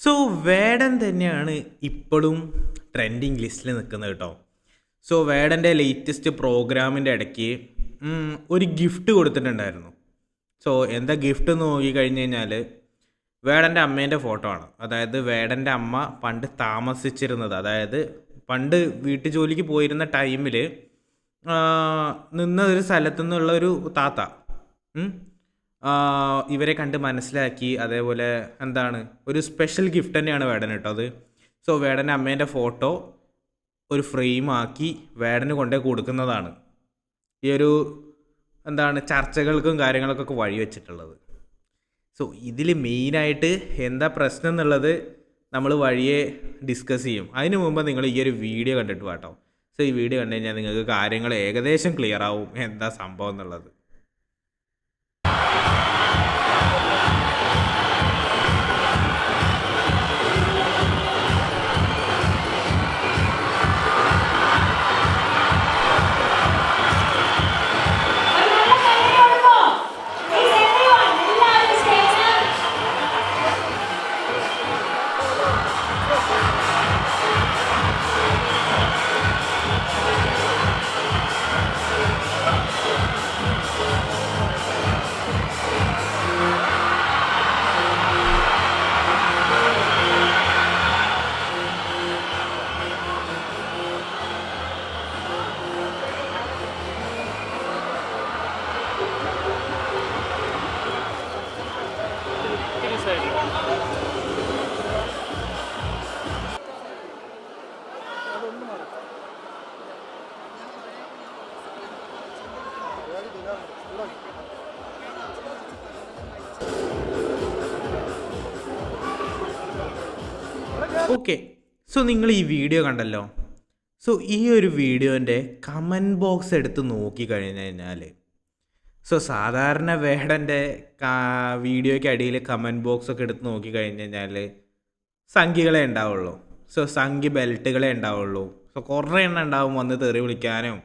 So വേടൻ തന്നെയാണ് ഇപ്പോഴും trending ലിസ്റ്റിൽ നിൽക്കുന്നത് കേട്ടോ. സോ വേടന്റെ ലേറ്റസ്റ്റ് പ്രോഗ്രാമിന്റെ ഇടയ്ക്ക് ഒരു ഗിഫ്റ്റ് കൊടുത്തിട്ടുണ്ടായിരുന്നു. സോ എന്താ ഗിഫ്റ്റ് എന്ന് നോക്കി കഴിഞ്ഞ് കഴിഞ്ഞാൽ വേടന്റെ അമ്മേന്റെ ഫോട്ടോ ആണ്. അതായത് വേടന്റെ അമ്മ പണ്ട് താമസിച്ചിരുന്നത് അതായത് പണ്ട് വീട്ടു ജോലിക്ക് പോയിരുന്ന ടൈമിൽ നിന്ന ഒരു സ്ഥലത്തു നിന്നുള്ള ഒരു താത്ത ഇവരെ കണ്ട് മനസ്സിലാക്കി അതേപോലെ എന്താണ് ഒരു സ്പെഷ്യൽ ഗിഫ്റ്റ് തന്നെയാണ് വേടൻ കേട്ടോ അത്. സോ വേടന്റെ അമ്മേന്റെ ഫോട്ടോ ഒരു ഫ്രെയിമാക്കി വേടന് കൊണ്ടേ കൊടുക്കുന്നതാണ്. ഈ ഒരു എന്താണ് ചർച്ചകൾക്കും കാര്യങ്ങൾക്കൊക്കെ വഴി വെച്ചിട്ടുള്ളത്. സോ ഇതിൽ മെയിനായിട്ട് എന്താ പ്രശ്നം എന്നുള്ളത് നമ്മൾ വഴിയെ ഡിസ്കസ് ചെയ്യും. അതിനു മുമ്പ് നിങ്ങൾ ഈ ഒരു വീഡിയോ കണ്ടിട്ട് വാട്ടോ സോ ഈ വീഡിയോ കണ്ടു കഴിഞ്ഞാൽ നിങ്ങൾക്ക് കാര്യങ്ങൾ ഏകദേശം ക്ലിയർ ആവും എന്താ സംഭവം എന്നുള്ളത്. ഓക്കെ സോ നിങ്ങൾ ഈ വീഡിയോ കണ്ടല്ലോ. സോ ഈ ഒരു വീഡിയോന്റെ കമന്റ് ബോക്സ് എടുത്ത് നോക്കി കഴിഞ്ഞു കഴിഞ്ഞാൽ സോ സാധാരണ വേടന്റെ വീഡിയോയ്ക്ക് അടിയിൽ കമന്റ് ബോക്സ് ഒക്കെ എടുത്ത് നോക്കി കഴിഞ്ഞു കഴിഞ്ഞാൽ സംഖ്യകളെ ഉണ്ടാവുള്ളൂ. സോ സംഖ്യ ബെൽറ്റുകളെ ഉണ്ടാവുള്ളൂ. സോ കുറേ എണ്ണം ഉണ്ടാവും വന്ന് തെറി വിളിക്കാനും.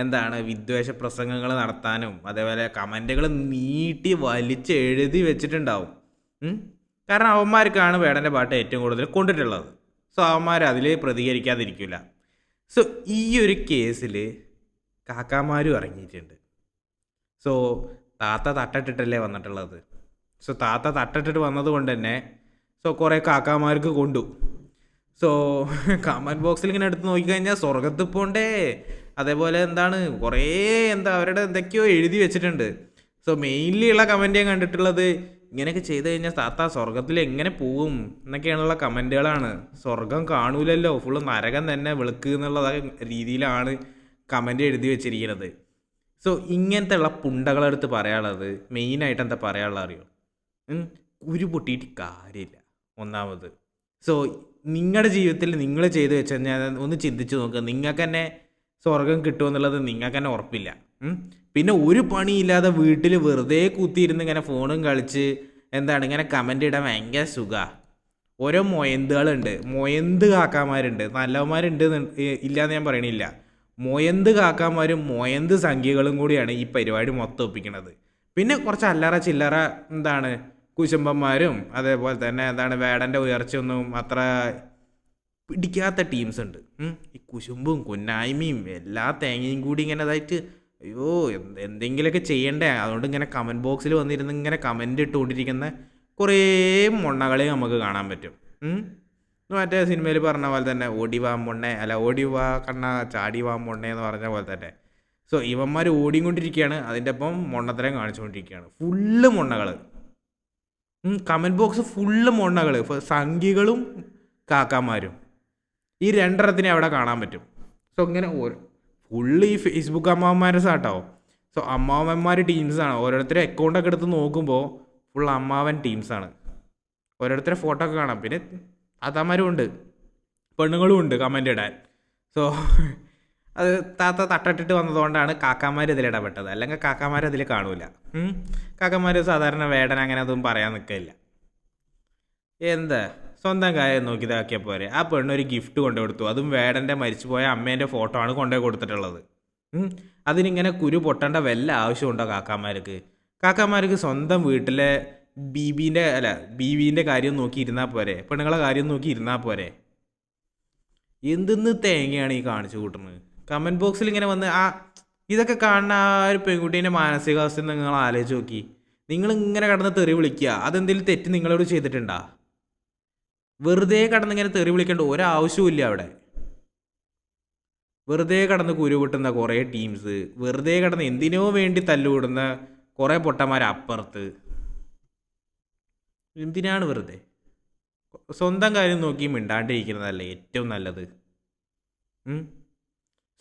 എന്താണ് വിദ്വേഷ പ്രസംഗങ്ങൾ നടത്താനും അതേപോലെ കമന്റുകൾ നീട്ടി വലിച്ച് എഴുതി വെച്ചിട്ടുണ്ടാവും? കാരണം അവന്മാർക്കാണ് വേടന്റെ പാട്ട് ഏറ്റവും കൂടുതൽ കൊണ്ടിട്ടുള്ളത്. സോ അവന്മാർ അതിൽ പ്രതികരിക്കാതിരിക്കില്ല സോ ഈ ഒരു കേസിൽ കാക്കാമാരും ഇറങ്ങിയിട്ടുണ്ട്. സോ താത്ത തട്ടിട്ടിട്ടല്ലേ വന്നിട്ടുള്ളത്? സോ താത്ത തട്ടിട്ടിട്ട് വന്നത് കൊണ്ട് തന്നെ സോ കുറേ കാക്കാമാർക്ക് കൊണ്ടു. സോ കമന്റ് ബോക്സിൽ ഇങ്ങനെ എടുത്ത് നോക്കിക്കഴിഞ്ഞാൽ സ്വർഗത്ത് പോണ്ടേ? അതേപോലെ എന്താണ് കുറേ എന്താ അവരുടെ എന്തൊക്കെയോ എഴുതി വെച്ചിട്ടുണ്ട്. സോ മെയിൻലി ഉള്ള കമന്റ് ഞാൻ കണ്ടിട്ടുള്ളത് ഇങ്ങനെയൊക്കെ ചെയ്ത് കഴിഞ്ഞാൽ താത്ത സ്വർഗത്തിൽ എങ്ങനെ പോവും എന്നൊക്കെയാണുള്ള കമന്റുകളാണ് സ്വർഗം കാണൂലല്ലോ ഫുള്ള് നരകം തന്നെ വിളക്ക് എന്നുള്ള രീതിയിലാണ് കമന്റ് എഴുതി വെച്ചിരിക്കുന്നത്. സോ ഇങ്ങനത്തെ ഉള്ള പുണ്ടകളെടുത്ത് പറയാനുള്ളത് മെയിനായിട്ട് എന്താ പറയാനുള്ളത് അറിയോ? കുരു പൊട്ടിയിട്ട് കാര്യമില്ല. ഒന്നാമത്. സോ നിങ്ങളുടെ ജീവിതത്തിൽ നിങ്ങൾ ചെയ്തു വെച്ച് കഴിഞ്ഞാൽ ഒന്ന് ചിന്തിച്ച് നോക്കുക നിങ്ങൾക്ക് തന്നെ സ്വർഗം കിട്ടുമെന്നുള്ളത് നിങ്ങൾക്ക് തന്നെ ഉറപ്പില്ല. പിന്നെ ഒരു പണിയില്ലാതെ വീട്ടിൽ വെറുതെ കുത്തിയിരുന്ന് ഇങ്ങനെ ഫോണും കളിച്ച് എന്താണ് ഇങ്ങനെ കമന്റ് ഇടാൻ ഭയങ്കര സുഖമാണ് ഓരോ മൊയന്തുകളുണ്ട്. മൊയന്ത് കാക്കാമാരുണ്ട് നല്ലവന്മാരുണ്ട് എന്ന് ഇല്ലാന്ന് ഞാൻ പറയണില്ല. മൊയന്ത് കാക്കാമാരും മൊയന്ത് സംഖ്യകളും കൂടിയാണ് ഈ പരിപാടി മൊത്തം ഒപ്പിക്കുന്നത് പിന്നെ കുറച്ച് അല്ലറ ചില്ലറ എന്താണ് കുശുംബന്മാരും അതേപോലെ തന്നെ എന്താണ് വേടന്റെ ഉയർച്ചയൊന്നും അത്ര പിടിക്കാത്ത ടീംസ് ഉണ്ട്. ഈ കുശുമ്പും കുന്നായ്മയും എല്ലാ തേങ്ങയും കൂടി ഇങ്ങനെ ഇതായിട്ട് അയ്യോ എന്ത് എന്തെങ്കിലുമൊക്കെ ചെയ്യണ്ടേ? അതുകൊണ്ട് ഇങ്ങനെ കമന്റ് ബോക്സിൽ വന്നിരുന്ന് ഇങ്ങനെ കമന്റ് ഇട്ടുകൊണ്ടിരിക്കുന്ന കുറേ മൊണ്ണകളെ നമുക്ക് കാണാൻ പറ്റും. മറ്റേ സിനിമയിൽ പറഞ്ഞ പോലെ തന്നെ ഓടി വാ മൊണ്ണെ അല്ല ഓടി വാ കണ്ണ ചാടി വാ മൊണ്ണെ എന്ന് പറഞ്ഞ പോലെ തന്നെ. സോ ഇവന്മാർ ഓടിക്കൊണ്ടിരിക്കുകയാണ്. അതിന്റെ ഒപ്പം മൊണ്ണത്തരം കാണിച്ചുകൊണ്ടിരിക്കുകയാണ്. ഫുള്ള് മൊണ്ണകൾ കമന്റ് ബോക്സ് ഫുള്ള് മൊണ്ണകൾ സംഖ്യകളും കാക്കാമാരും ഈ രണ്ടെണ്ണത്തിനെ അവിടെ കാണാൻ പറ്റും. സോ ഇങ്ങനെ ഫുള്ളി ഈ ഫേസ്ബുക്ക് അമ്മാവന്മാരെ സാട്ടോ സോ അമ്മാവന്മാർ ടീംസാണ് ഓരോരുത്തരെ അക്കൗണ്ടൊക്കെ എടുത്ത് നോക്കുമ്പോൾ ഫുൾ അമ്മാവൻ ടീംസാണ് ഓരോരുത്തരെ ഫോട്ടോ ഒക്കെ കാണാം. പിന്നെ താത്താമാരും ഉണ്ട്. പെണ്ണുങ്ങളും ഉണ്ട് കമന്റ് ഇടാൻ. സോ അത് താത്ത തട്ടിട്ടിട്ട് വന്നതുകൊണ്ടാണ് കാക്കാമാർ ഇതിൽ ഇടപെട്ടത്. അല്ലെങ്കിൽ കാക്കാമാർ അതിൽ കാണൂല. കാക്കാമാർ സാധാരണ വേടൻ അങ്ങനെ അതൊന്നും പറയാൻ നിൽക്കില്ല എന്താ? സ്വന്തം കാര്യം നോക്കി ഇതാക്കിയ പോരെ. ആ പെണ്ണൊരു ഗിഫ്റ്റ് കൊണ്ടു കൊടുത്തു അതും വേടന്റെ മരിച്ചുപോയ അമ്മേന്റെ ഫോട്ടോ ആണ് കൊണ്ടുപോയി കൊടുത്തിട്ടുള്ളത്. അതിനിങ്ങനെ കുരു പൊട്ടേണ്ട വല്ല ആവശ്യമുണ്ടോ കാക്കാമാർക്ക്? കാക്കാമാർക്ക് സ്വന്തം വീട്ടിലെ ബീബീന്റെ അല്ല ബീബീന്റെ കാര്യം നോക്കി ഇരുന്നാൽ പോരെ. പെണ്ണുങ്ങളെ കാര്യം നോക്കി ഇരുന്നാൽ പോരെ. എന്തെന്ന് തേങ്ങയാണ് ഈ കാണിച്ചു കൂട്ടുന്നത്? കമന്റ് ബോക്സിൽ ഇങ്ങനെ വന്ന് ആ ഇതൊക്കെ കാണുന്ന ആ ഒരു പെൺകുട്ടീന്റെ മാനസികാവസ്ഥ നിങ്ങൾ ആലോചിച്ച് നോക്കി. നിങ്ങൾ ഇങ്ങനെ കടന്ന് തെറി വിളിക്കുക. അതെന്തെങ്കിലും തെറ്റ് നിങ്ങളോട് ചെയ്തിട്ടുണ്ടാ? വെറുതെ കടന്ന് ഇങ്ങനെ തെറി വിളിക്കേണ്ട ഒരാവശ്യവും ഇല്ല അവിടെ. വെറുതെ കടന്ന് കുരുവിട്ടുന്ന കുറേ ടീംസ് വെറുതെ കടന്ന് എന്തിനോ വേണ്ടി തല്ലുവിടുന്ന കുറേ പൊട്ടന്മാർ അപ്പുറത്ത്. എന്തിനാണ് വെറുതെ? സ്വന്തം കാര്യം നോക്കി മിണ്ടാണ്ടിരിക്കുന്നതല്ലേ ഏറ്റവും നല്ലത്.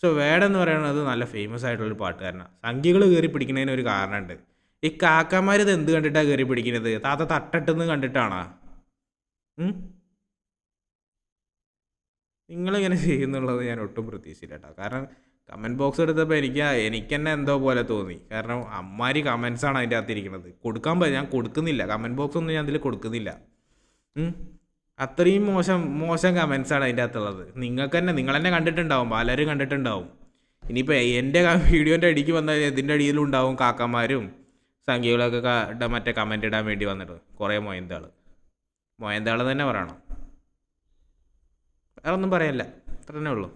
സോ വേടെന്ന് പറയുന്നത് നല്ല ഫേമസ് ആയിട്ടുള്ളൊരു പാട്ടുകാരനാണ് സംഖ്യകൾ കയറി പിടിക്കുന്നതിന് ഒരു കാരണമുണ്ട് ഈ കാക്കമാർ ഇത് എന്ത് കണ്ടിട്ടാണ് കയറി പിടിക്കുന്നത്? താത്ത തട്ടട്ടെന്ന് കണ്ടിട്ടാണോ? നിങ്ങളിങ്ങനെ ചെയ്യുന്നുള്ളത് ഞാൻ ഒട്ടും പ്രതീക്ഷിച്ചില്ല കേട്ടോ. കാരണം കമന്റ് ബോക്സ് എടുത്തപ്പോൾ എനിക്ക് എനിക്ക് തന്നെ എന്തോ പോലെ തോന്നി. കാരണം അമ്മാരി കമൻസാണ് അതിന്റെ അകത്ത് ഇരിക്കുന്നത് കൊടുക്കാൻ പറ്റും ഞാൻ കൊടുക്കുന്നില്ല. കമന്റ് ബോക്സ് ഒന്നും ഞാൻ അതിൽ കൊടുക്കുന്നില്ല. അത്രയും മോശം മോശം കമൻസാണ് അതിന്റെ അകത്തുള്ളത്. നിങ്ങൾക്ക് തന്നെ നിങ്ങൾ തന്നെ കണ്ടിട്ടുണ്ടാവും. പലരും കണ്ടിട്ടുണ്ടാവും. ഇനിയിപ്പോൾ എന്റെ വീഡിയോന്റെ അടിക്ക് വന്നാൽ ഇതിന്റെ അടിയിലും ഉണ്ടാവും കാക്കമാരും സംഖ്യകളൊക്കെ മറ്റേ കമന്റ് ഇടാൻ വേണ്ടി വന്നിട്ട്. കുറേ മൊയന്താൾ മൊയന്താൾ തന്നെ പറയണം. വേറെ ഒന്നും പറയാനില്ല അത്ര തന്നെ ഉള്ളൂ.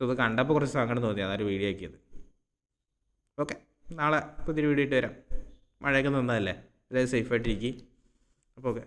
ഇത് കണ്ടപ്പോൾ കുറച്ച് സങ്കടം തോന്നി. അതൊരു വീഡിയോ ആക്കിയത്. ഓക്കെ നാളെ പുതിയൊരു വീഡിയോ ഇട്ട് വരാം. മഴയൊക്കെ നന്നതല്ലേ എല്ലാവരും സേഫായിട്ടിരിക്കും അപ്പോൾ ഓക്കെ